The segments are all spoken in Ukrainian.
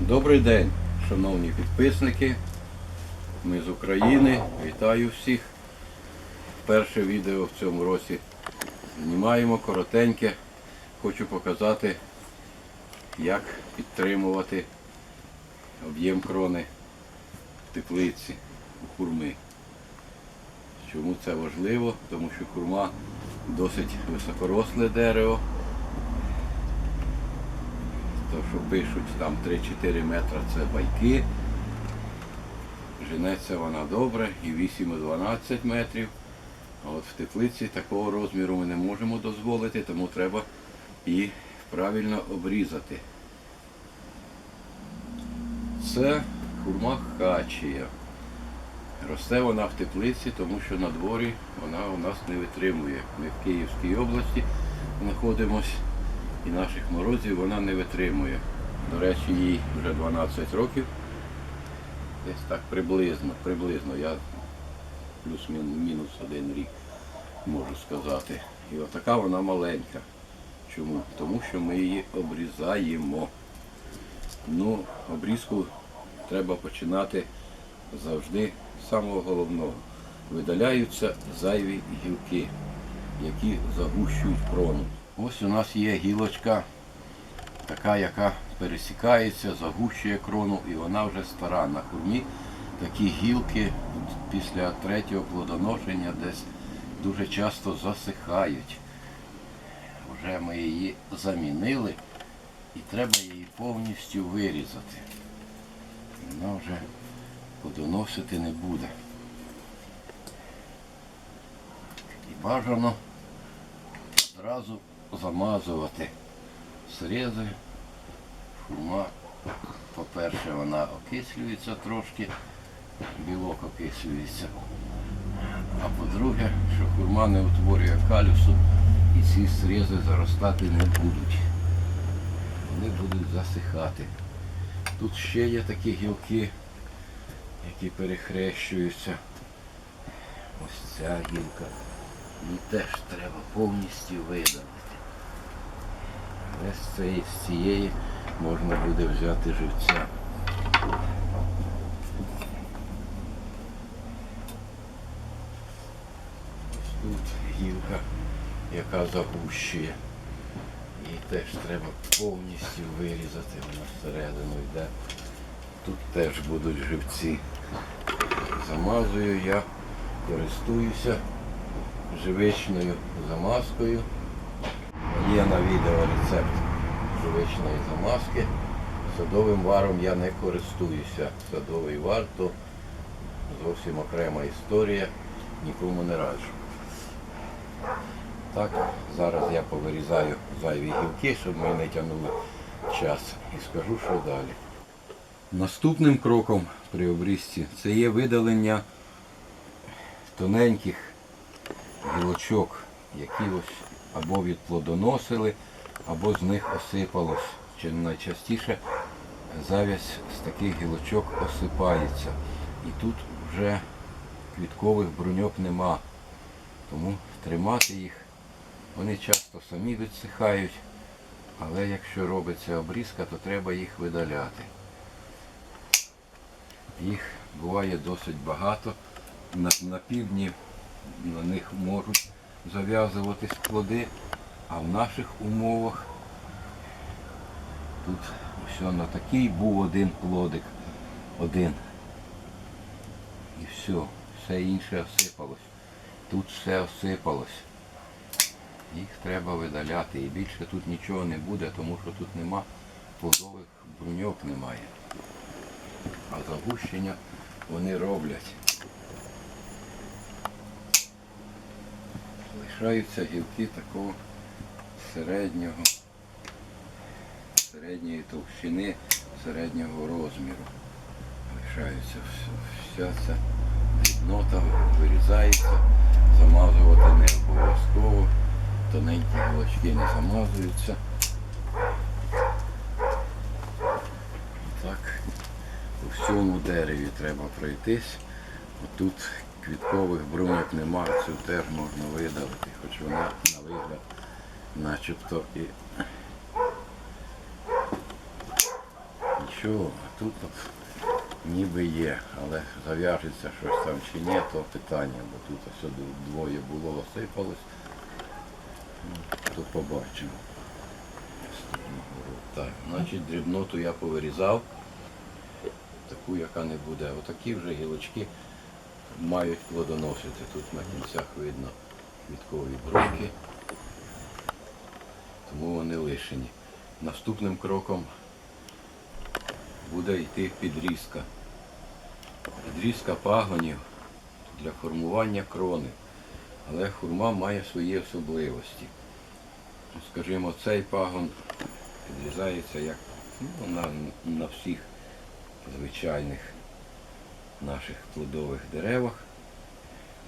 Добрий день, шановні підписники. Ми з України. Вітаю всіх. Перше відео в цьому році знімаємо коротеньке. Хочу показати, як підтримувати об'єм крони в теплиці у хурми. Чому це важливо? Тому що хурма досить високоросле дерево. То, що пишуть там 3-4 метри це байки. Женеться вона добре і 8-12 метрів. А от в теплиці такого розміру ми не можемо дозволити, тому треба її правильно обрізати. Це хурма хачія. Росте вона в теплиці, тому що на дворі вона у нас не витримує. Ми в Київській області знаходимося і наших морозів вона не витримує. До речі, їй вже 12 років. Десь так приблизно, приблизно. Я плюс-мінус один рік можу сказати. І отака вона маленька. Чому? Тому що ми її обрізаємо. Ну, обрізку треба починати завжди з самого головного. Видаляються зайві гілки, які загущують крону. Ось у нас є гілочка, така, яка пересікається, загущує крону, і вона вже стара на хурмі. Такі гілки після третього плодоношення десь дуже часто засихають. Вже ми її замінили і треба її повністю вирізати. Вона вже плодоносити не буде. І бажано одразу замазувати срези. Фурма, по-перше, вона окислюється трошки, білок окислюється. А по-друге, що хурма не утворює калюсу і ці срези заростати не будуть. Вони будуть засихати. Тут ще є такі гілки, які перехрещуються. Ось ця гілка. Її теж треба повністю видалити. З цієї, з цієї можна буде взяти живця. Ось тут гілка, яка загущує. Її теж треба повністю вирізати, вона всередину йде. Тут теж будуть живці. Замазую я, користуюся живичною замазкою. Є на відео рецепт живичної замазки. Садовим варом я не користуюся. Садовий вар то зовсім окрема історія, нікому не раджу. Так, зараз я повирізаю зайві гілки, щоб ми не тягнули час. І скажу, що далі. Наступним кроком при обрізці це є видалення тоненьких гілочок, які ось або відплодоносили, або з них осипалось. Чи найчастіше завязь з таких гілочок осипається. І тут вже квіткових бруньок нема. Тому тримати їх. Вони часто самі відсихають, але якщо робиться обрізка, то треба їх видаляти. Їх буває досить багато. На, на півдні на них можуть зав'язуватись плоди, а в наших умовах тут все на такий був один плодик. Один. І все, все інше осипалось. Тут все осипалось. Їх треба видаляти. І більше тут нічого не буде, тому що тут нема плодових бруньок немає. А загущення вони роблять. Лишаються гілки такого середнього, середньої товщини, середнього розміру. Лишаються вся ця дрібнота вирізається, замазувати не обов'язково, тоненькі гілочки не замазуються. Так, по всьому дереві треба пройтись. Тут квіткових бруньок нема, цю теж можна видалити, хоч вона на вигляд начебто і нічого, тут от ніби є, але зав'яжеться щось там чи ні, то питання, бо тут ось двоє було осипалось. Ну, То побачимо. Так, значить дрібноту я повирізав. Таку, яка не буде. Отакі вже гілочки мають плодоносити. Тут на кінцях видно квіткові бруньки, тому вони лишені. Наступним кроком буде йти підрізка. Підрізка пагонів для формування крони. Але хурма має свої особливості. Ну, Скажімо, цей пагон підрізається як ну, на, на всіх звичайних наших плодових деревах.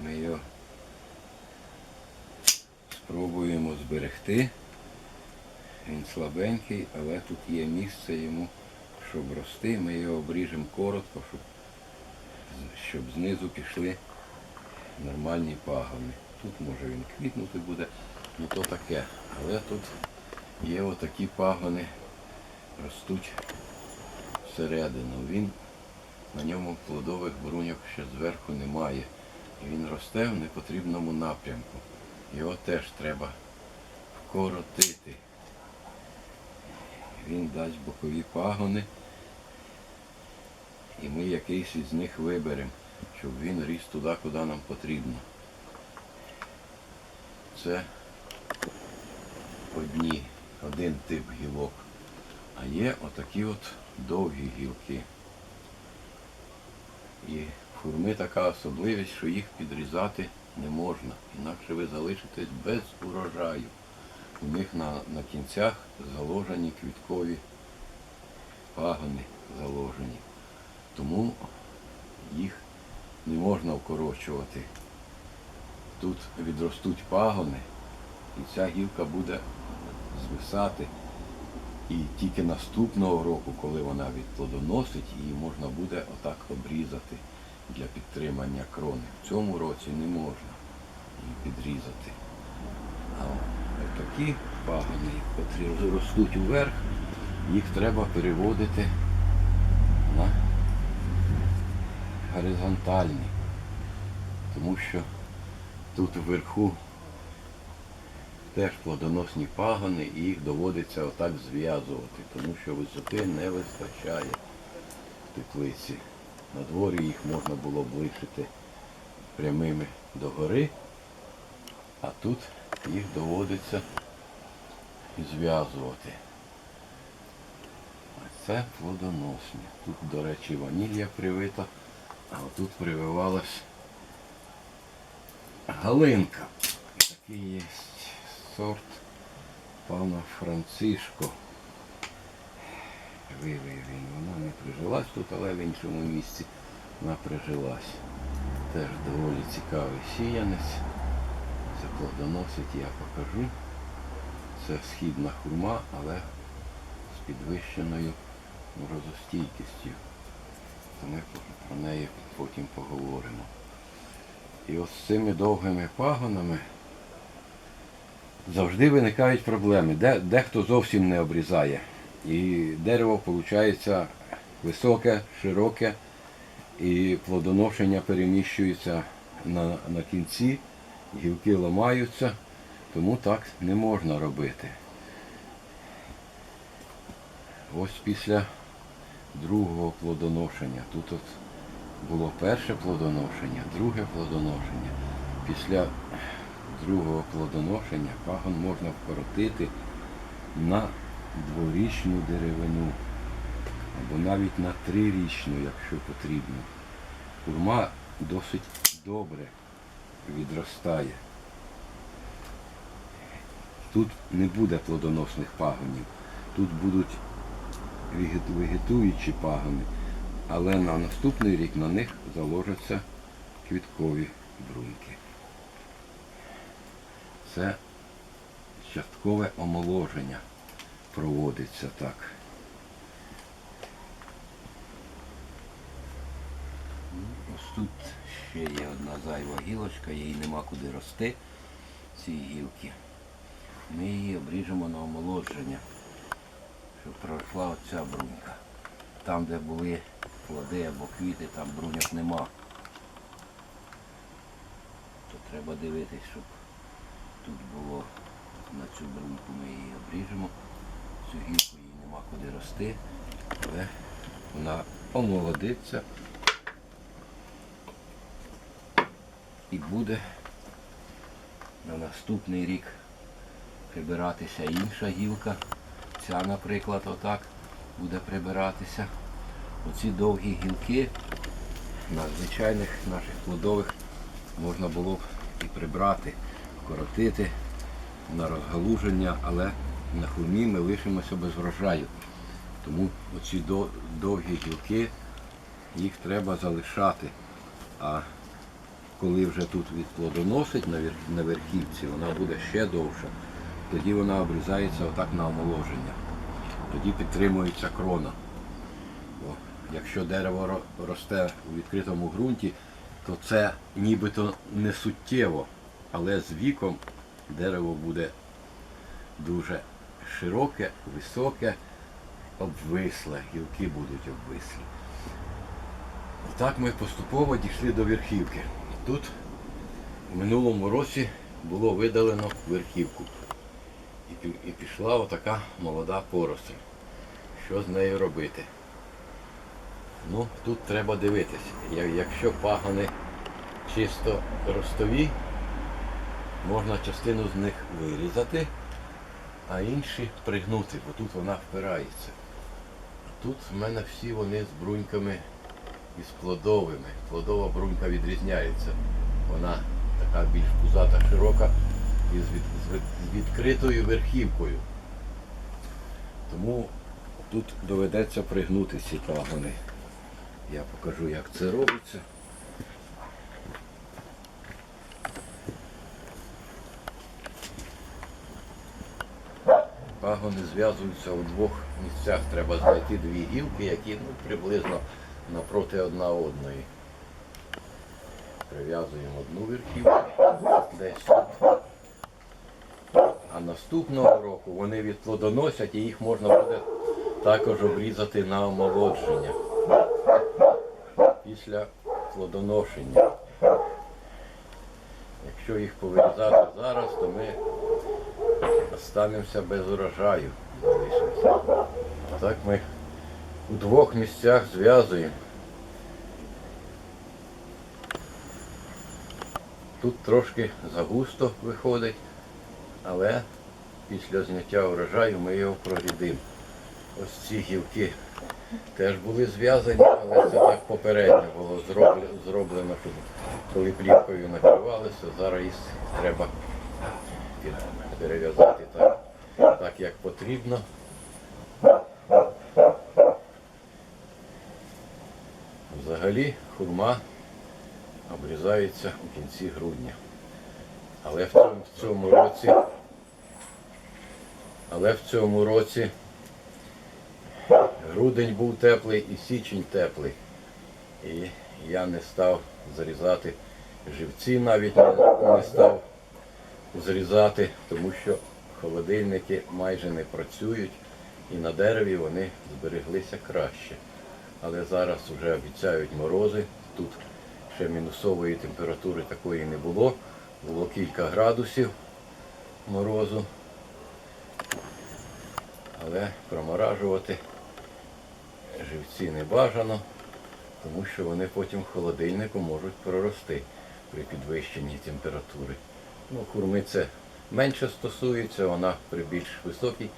Ми його спробуємо зберегти. Він слабенький, але тут є місце йому, щоб рости. Ми його обріжемо коротко, щоб, щоб знизу пішли нормальні пагони. Тут може він квітнути буде, ну то таке. Але тут є отакі пагони, ростуть всередину. Він на ньому плодових бруньок ще зверху немає. І він росте в непотрібному напрямку. Його теж треба вкоротити. Він дасть бокові пагони. І ми якийсь із них виберемо, щоб він ріс туди, куди нам потрібно. Це одні, один тип гілок. А є отакі от довгі гілки. І в хурми така особливість, що їх підрізати не можна. Інакше ви залишитесь без урожаю. У них на, на кінцях заложені квіткові пагони заложені. Тому їх не можна вкорочувати. Тут відростуть пагони, і ця гілка буде звисати. І тільки наступного року, коли вона відплодоносить, її можна буде отак обрізати для підтримання крони. В цьому році не можна її підрізати. А такі пагони, які ростуть уверх, їх треба переводити на горизонтальні. Тому що тут вверху теж плодоносні пагони і їх доводиться отак зв'язувати, тому що висоти не вистачає в теплиці. На дворі їх можна було б лишити прямими догори, а тут їх доводиться зв'язувати. А це плодоносні. Тут, до речі, ванілля привита, а отут прививалась галинка. Такий є сорт пана Францишко. Вивів він, вона не прижилась тут, але в іншому місці вона прижилась. Теж доволі цікавий сіянець. Це плодоносить, я покажу. Це східна хурма, але з підвищеною морозостійкістю. То ми про неї потім поговоримо. І от з цими довгими пагонами завжди виникають проблеми. Де, дехто зовсім не обрізає. І дерево виходить високе, широке, і плодоношення переміщується на, на кінці, гілки ламаються, тому так не можна робити. Ось після другого плодоношення. Тут от було перше плодоношення, друге плодоношення. Після другого плодоношення пагон можна вкоротити на дворічну деревину або навіть на трирічну, якщо потрібно. Курма досить добре відростає. Тут не буде плодоносних пагонів, тут будуть вегет- вегетуючі пагони, але на наступний рік на них заложаться квіткові бруньки. Це часткове омоложення проводиться так. Ну, Ось тут ще є одна зайва гілочка, їй нема куди рости, ці гілки. Ми її обріжемо на омолодження, щоб пройшла оця брунька. там, де були плоди або квіти, там бруньок нема. То треба дивитись, щоб тут було на цю бруньку ми її обріжемо. Цю гілку їй нема куди рости, але вона омолодиться і буде на наступний рік прибиратися інша гілка. Ця, наприклад, отак буде прибиратися. Оці довгі гілки на звичайних наших плодових можна було б і прибрати, коротити на розгалуження, але на хурмі ми лишимося без врожаю. Тому оці довгі гілки, їх треба залишати. А коли вже тут відплодоносить на верхівці, вона буде ще довша. Тоді вона обрізається отак на омоложення. Тоді підтримується крона. Бо якщо дерево росте у відкритому ґрунті, то це нібито не суттєво, але з віком дерево буде дуже широке, високе, обвисле, гілки будуть обвислі. Так ми поступово дійшли до верхівки. Тут в минулому році було видалено верхівку. І, пішла отака молода поросль. Що з нею робити? Ну, тут треба дивитися. Якщо пагани чисто ростові, можна частину з них вирізати, а інші пригнути, бо тут вона впирається. Тут в мене всі вони з бруньками із плодовими. Плодова брунька відрізняється. Вона така більш пузата, широка і з, з від- з відкритою верхівкою. Тому тут доведеться пригнути ці пагони. Я покажу, як це робиться. Пагони зв'язуються у двох місцях. Треба знайти дві гілки, які ну, приблизно напроти одна одної. Прив'язуємо одну верхівку десь тут. А наступного року вони відплодоносять і їх можна буде також обрізати на омолодження після плодоношення. Якщо їх повирізати зараз, то ми останемося без урожаю. так ми у двох місцях зв'язуємо. Тут трошки загусто виходить, але після зняття урожаю ми його прорідимо. Ось ці гілки теж були зв'язані, але це так попередньо було зроблено, зроблено коли плівкою накривалися, зараз їх треба перев'язати так, як потрібно. Взагалі хурма обрізається у кінці грудня. Але в цьому, в цьому році, але в цьому році грудень був теплий і січень теплий. І я не став зрізати живці, навіть не став зрізати, тому що холодильники майже не працюють і на дереві вони збереглися краще. Але зараз вже обіцяють морози. Тут ще мінусової температури такої не було. Було кілька градусів морозу. Але проморажувати живці не бажано, тому що вони потім в холодильнику можуть прорости при підвищенні температури. Ну, хурми це менше стосується, вона при більш високій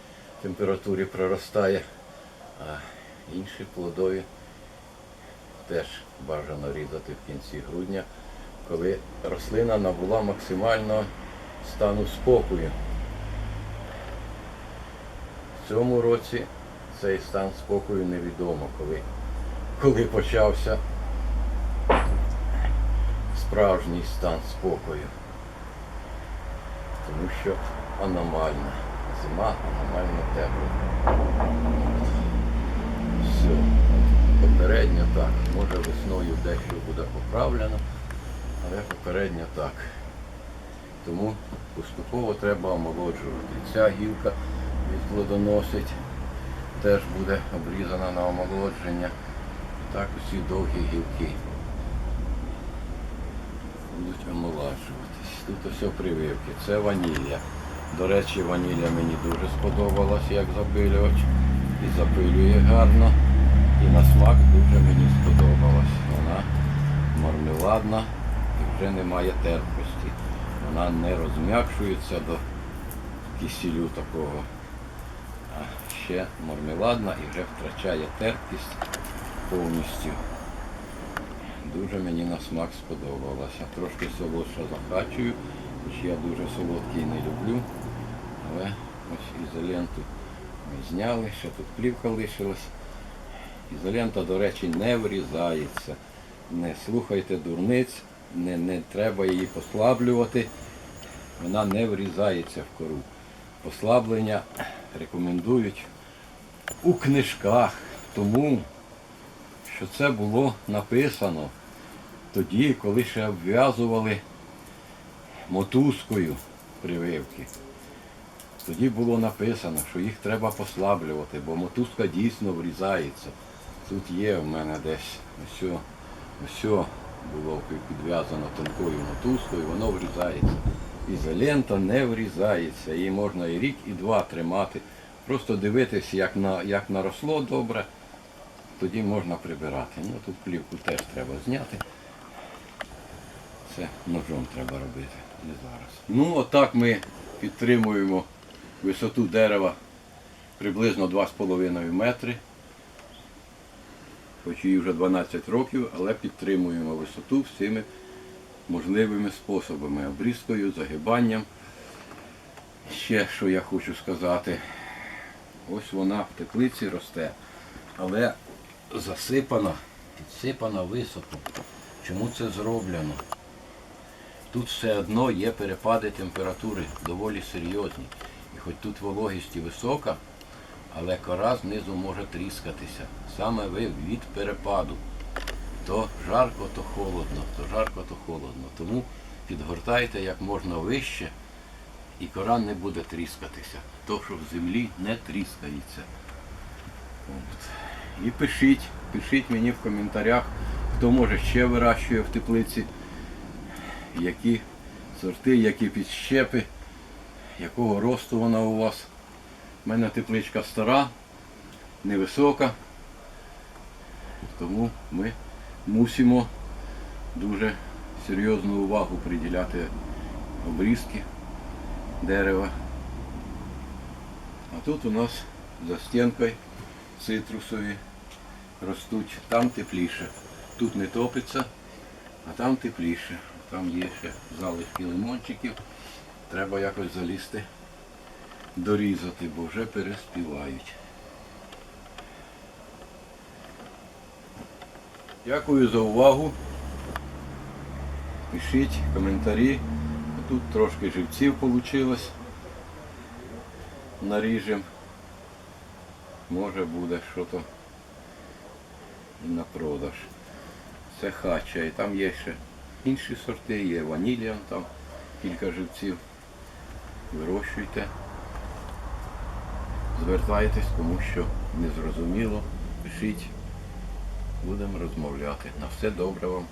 температурі проростає, а інші плодові теж бажано різати в кінці грудня, коли рослина набула максимального стану спокою. В цьому році цей стан спокою невідомо, коли, коли почався справжній стан спокою. Тому що аномальна. Зима аномально тепла. Все. Попередньо так. Може весною дещо буде поправлено, але попередньо так. Тому поступово треба омолоджувати. Ця гілка відплодоносить, теж буде обрізана на омолодження. Так усі довгі гілки будуть омолоджуватись. Тут ось прививки. Це ванілля. До речі, ванілля мені дуже сподобалась як запилювач. І запилює гарно. І на смак дуже мені сподобалась. Вона мармеладна і вже немає терпкості. Вона не розм'якшується до кисілю такого. А ще мармеладна і вже втрачає терпкість повністю. Дуже мені на смак сподобалося. Трошки солодша захачую, хоч я дуже солодкий не люблю. Але ось ізоленту ми зняли, ще тут плівка лишилась. Ізолента, до речі, не врізається. Не слухайте дурниць, не, не треба її послаблювати. Вона не врізається в кору. Послаблення рекомендують у книжках, тому що це було написано тоді, коли ще обв'язували мотузкою прививки. Тоді було написано, що їх треба послаблювати, бо мотузка дійсно врізається. Тут є в мене десь ось, ось було підв'язано тонкою мотузкою, воно врізається. Ізолента не врізається. Її можна і рік, і два тримати. Просто дивитись, як, на, як наросло добре, тоді можна прибирати. Ну тут плівку теж треба зняти. Це ножом треба робити, не зараз. Ну отак ми підтримуємо висоту дерева приблизно 2,5 метри. Хоч їй вже 12 років, але підтримуємо висоту всіми можливими способами. Обрізкою, загибанням. Ще що я хочу сказати. Ось вона в теплиці росте, але засипана, підсипана високо. Чому це зроблено? Тут все одно є перепади температури доволі серйозні. І хоч тут вологість висока, але кора знизу може тріскатися. Саме ви від перепаду. То жарко, то холодно, то жарко, то холодно. Тому підгортайте як можна вище, і кора не буде тріскатися. То, що в землі не тріскається. От. І пишіть, пишіть мені в коментарях, хто може ще вирощує в теплиці, які сорти, які підщепи, якого росту вона у вас. У мене тепличка стара, невисока, тому ми мусимо дуже серйозну увагу приділяти обрізки дерева. А тут у нас за стінкою цитрусові ростуть, там тепліше. Тут не топиться, а там тепліше. Там є ще залишки лимончиків. Треба якось залізти, дорізати, бо вже переспівають. Дякую за увагу. Пишіть коментарі. Тут трошки живців вийшло. Наріжем. Може буде щось на продаж. Це хача. І там є ще інші сорти, є ванілія, там кілька живців. Вирощуйте. Звертайтесь, кому що не зрозуміло. Пишіть. Будемо розмовляти. На все добре вам.